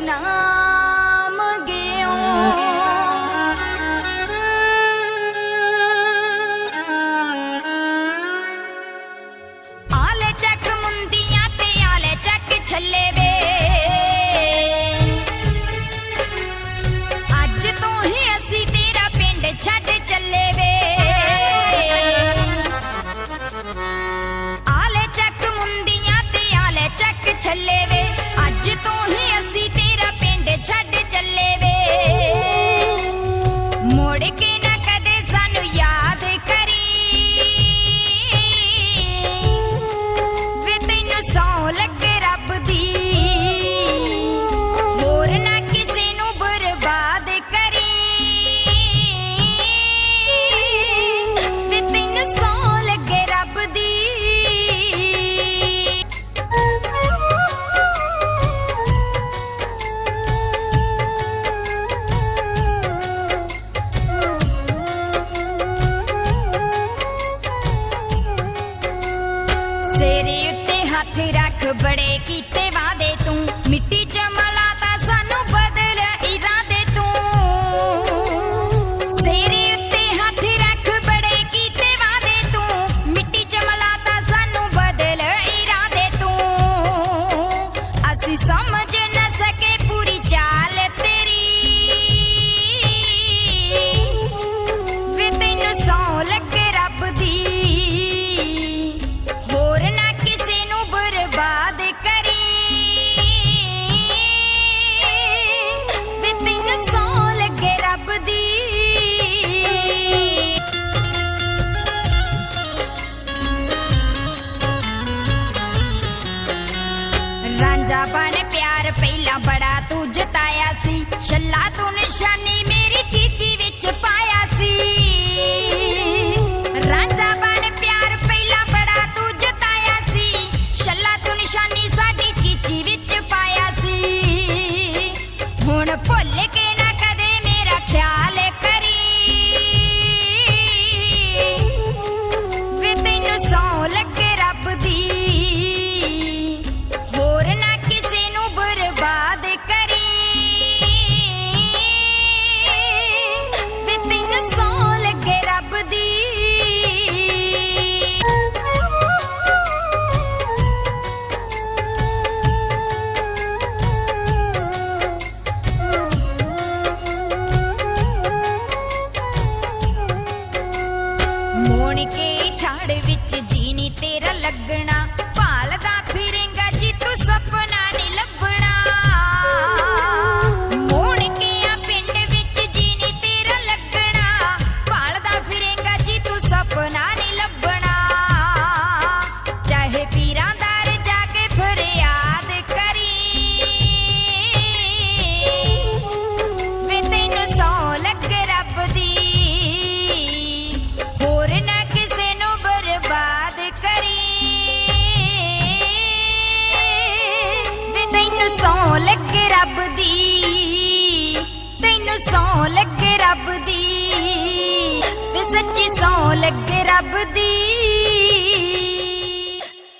难。ਤੇਰੇ ਉੱਤੇ ਹੱਥ ਰੱਖ ਬੜੇ ਕੀਤੇ ਵਾਦੇ ਤੂੰ ਮਿੱਟੀ ਚ ਮਲ पंजाबा ने प्यार पहला बड़ा तू जताया सी। छला तू निशानी ਸੌ ਲੱਗੇ ਰੱਬ ਦੀ ਵੇ ਸੱਚੀ ਸੌ ਲੱਗੇ ਰੱਬ ਦੀ।